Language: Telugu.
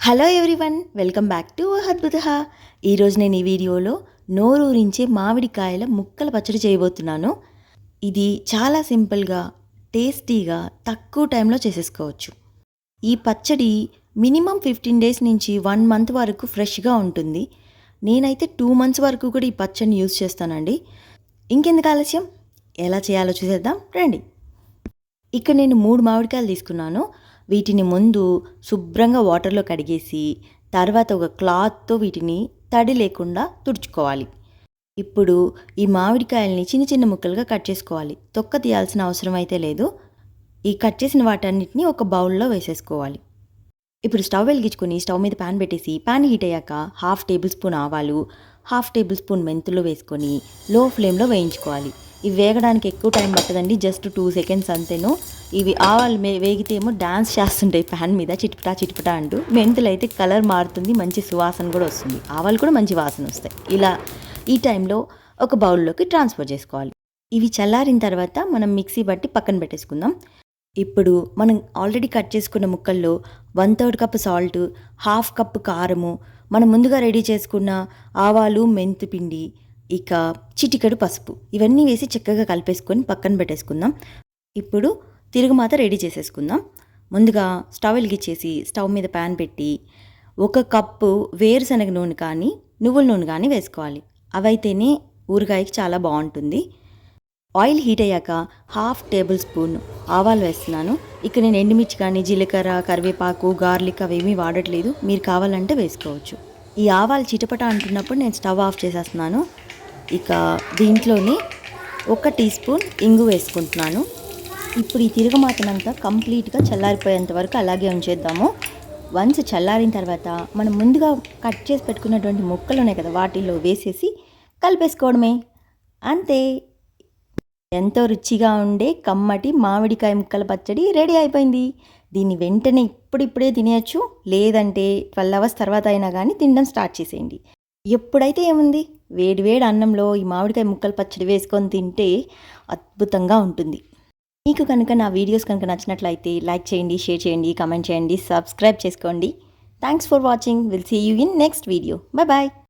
Hello everyone welcome back to Adbhuta. ఈరోజు నేను ఈ వీడియోలో నోరూరించే మామిడికాయల ముక్కల పచ్చడి చేయబోతున్నాను. ఇది చాలా సింపుల్గా టేస్టీగా తక్కువ టైంలో చేసేసుకోవచ్చు. ఈ పచ్చడి మినిమం ఫిఫ్టీన్ డేస్ నుంచి వన్ మంత్ వరకు ఫ్రెష్గా ఉంటుంది. నేనైతే టూ మంత్స్ వరకు కూడా ఈ పచ్చడిని యూజ్ చేస్తానండి. ఇంకెందుకు ఆలస్యం? ఎలా చేయాలో చూసేద్దాం రండి. ఇక్కడ నేను మూడు మామిడికాయలు తీసుకున్నాను. వీటిని ముందు శుభ్రంగా వాటర్లో కడిగేసి తర్వాత ఒక క్లాత్తో వీటిని తడి లేకుండా తుడుచుకోవాలి. ఇప్పుడు ఈ మామిడికాయల్ని చిన్న చిన్న ముక్కలుగా కట్ చేసుకోవాలి. తొక్క తీయాల్సిన అవసరం అయితే లేదు. ఈ కట్ చేసిన వాటన్నిటిని ఒక బౌల్లో వేసేసుకోవాలి. ఇప్పుడు స్టవ్ వెలిగించుకొని స్టవ్ మీద ప్యాన్ పెట్టేసి ప్యాన్ హీట్ అయ్యాక హాఫ్ టేబుల్ స్పూన్ ఆవాలు హాఫ్ టేబుల్ స్పూన్ మెంతులు వేసుకొని లో ఫ్లేమ్లో వేయించుకోవాలి. ఇవి వేగడానికి ఎక్కువ టైం పట్టదండి జస్ట్ టూ సెకండ్స్ అంతేను. ఇవి ఆవాలు మే వేగితే ఏమో డ్యాన్స్ చేస్తుంటాయి ప్యాన్ మీద చిట్పటా చిట్పటా అంటూ. మెంతులు అయితే కలర్ మారుతుంది మంచి సువాసన కూడా వస్తుంది. ఆవాలు కూడా మంచి వాసన వస్తాయి. ఇలా ఈ టైంలో ఒక బౌల్లోకి ట్రాన్స్ఫర్ చేసుకోవాలి. ఇవి చల్లారిన తర్వాత మనం మిక్సీ బట్టి పక్కన పెట్టేసుకుందాం. ఇప్పుడు మనం ఆల్రెడీ కట్ చేసుకున్న ముక్కల్లో one third cup salt half cup కారము మనం ముందుగా రెడీ చేసుకున్న ఆవాలు మెంతు పిండి ఇక చిటికెడు పసుపు. ఇవన్నీ వేసి చక్కగా కలిపేసుకొని పక్కన పెట్టేసుకుందాం. ఇప్పుడు తిరుగుమాత రెడీ చేసేసుకుందాం. ముందుగా స్టవ్ వెలిగించేసి స్టవ్ మీద ప్యాన్ పెట్టి ఒక కప్పు వేరుశనగ నూనె కానీ నువ్వుల నూనె కానీ వేసుకోవాలి. అవైతేనే ఊరగాయకి చాలా బాగుంటుంది. ఆయిల్ హీట్ అయ్యాక హాఫ్ టేబుల్ స్పూన్ ఆవాలు వేస్తున్నాను. ఇక్కడ నేను ఎండుమిర్చి కానీ జీలకర్ర కరివేపాకు గార్లిక్ అవేమీ వాడట్లేదు. మీరు కావాలంటే వేసుకోవచ్చు. ఈ ఆవాలు చిటపట అంటున్నప్పుడు నేను స్టవ్ ఆఫ్ చేసేస్తున్నాను. ఇక దీంట్లోనే ఒక టీ స్పూన్ ఇంగు వేసుకుంటున్నాను. ఇప్పుడు ఈ తిరగమాతనంతా కంప్లీట్గా చల్లారిపోయేంత వరకు అలాగే ఉంచేద్దాము. వన్స్ చల్లారిన తర్వాత మనం ముందుగా కట్ చేసి పెట్టుకున్నటువంటి ముక్కలు ఉన్నాయి కదా వాటిల్లో వేసేసి కలిపేసుకోవడమే. అంతే. ఎంతో రుచిగా ఉండే కమ్మటి మామిడికాయ ముక్కల పచ్చడి రెడీ అయిపోయింది. దీన్ని వెంటనే ఇప్పుడిప్పుడే తినేయచ్చు. లేదంటే ట్వెల్వ్ అవర్స్ తర్వాత అయినా కానీ తినడం స్టార్ట్ చేసేయండి. ఎప్పుడైతే ఏముంది? వేడి వేడి అన్నంలో ఈ మామిడికాయ ముక్కలు పచ్చడి వేసుకొని తింటే అద్భుతంగా ఉంటుంది. మీకు కనుక నా వీడియోస్ కనుక నచ్చినట్లయితే లైక్ చేయండి షేర్ చేయండి కామెంట్ చేయండి సబ్స్క్రైబ్ చేసుకోండి. Thanks for watching will see you in next video bye bye